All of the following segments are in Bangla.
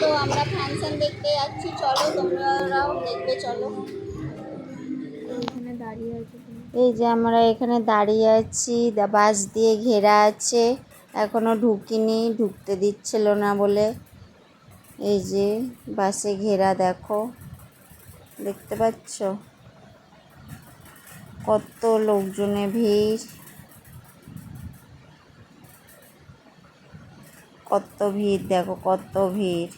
তো আমরা ফ্যানশন দেখতে যাচ্ছি। চলো, তোমরাও দেখবে, চলো। এই যে আমরা এখানে দাঁড়িয়ে আছি। বাঁশ দিয়ে ঘেরা আছে। এখনও ঢুকিনি, ঢুকতে দিচ্ছিল না বলে। এই যে বাসে ঘেরা, দেখো। দেখতে পাচ্ছ? কত লোকজনে ভিড়। কত ভিড়, দেখো, কত ভিড়।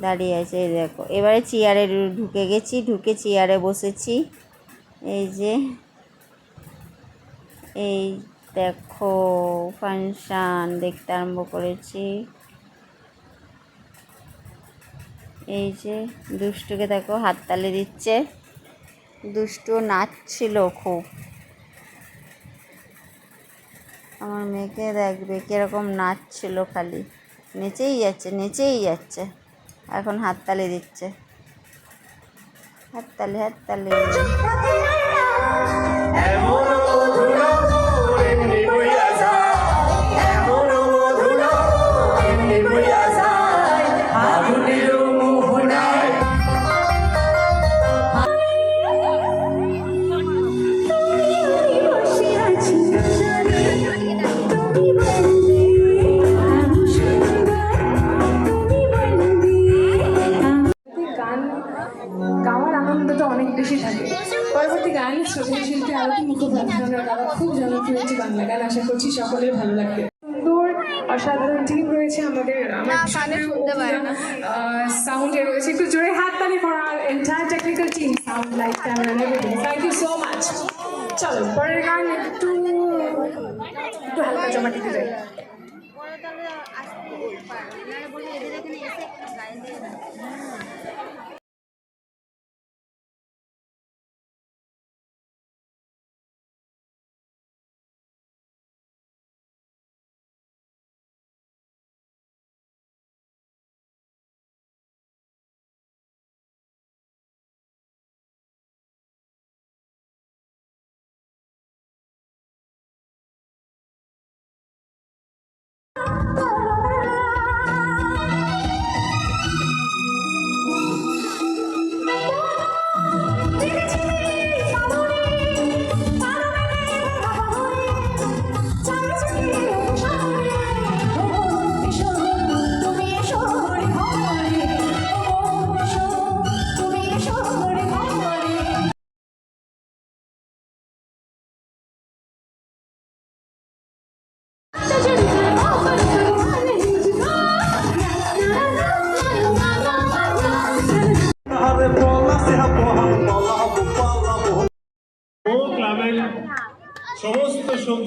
দাঁড়িয়ে আছে, এই দেখো। এবারে চেয়ারে ঢুকে গেছি, ঢুকে চেয়ারে বসেছি। এই যে, এই দেখো, ফাংশান দেখতে আরম্ভ করেছি। এই যে, দুষ্টুকে দেখো হাততালি দিচ্ছে। দুষ্টু নাচছিল খুব। আমার মেয়েকে দেখবে, কীরকম নাচছিল খালি। নেচেই যাচ্ছে নেচেই যাচ্ছে। এখন হাততালি দিচ্ছে। হাততালি হাততালি। গান বেশি থাকে। পরবর্তী গান সংগীত শিল্পী আরতি মুখোপাধ্যায়ের গাওয়া খুব জনপ্রিয় একটি বাংলা গান। আশা করছি সকলের ভালো লাগবে। সুন্দর অসাধারণ টিম রয়েছে আমাদের। সাউন্ডে রয়েছে। একটু জোরে হাত তালি for our entire technical team sound light camera everything thank you so much চলো পরের গান একটু একটু হালকা জমাটিতে যাই।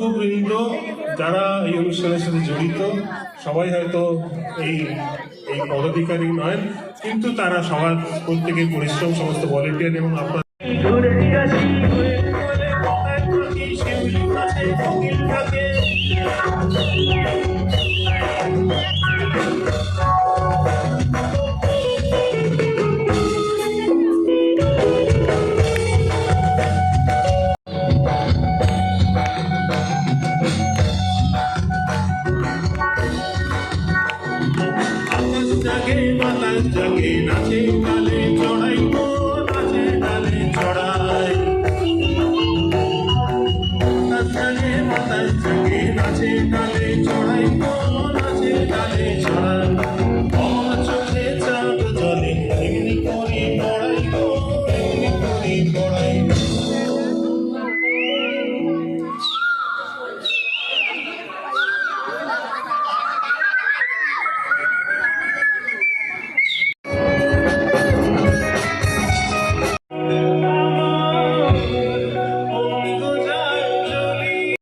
সভ্যবৃন্দ যারা এই অনুষ্ঠানের সাথে জড়িত, সবাই হয়তো এই এই পদাধিকারী নয়, কিন্তু তারা সবার প্রত্যেকের পরিশ্রম, সমস্ত ভলেন্টিয়ার এবং আপনার আকাশ জাগে বাতাস জাগে নাচে ডালে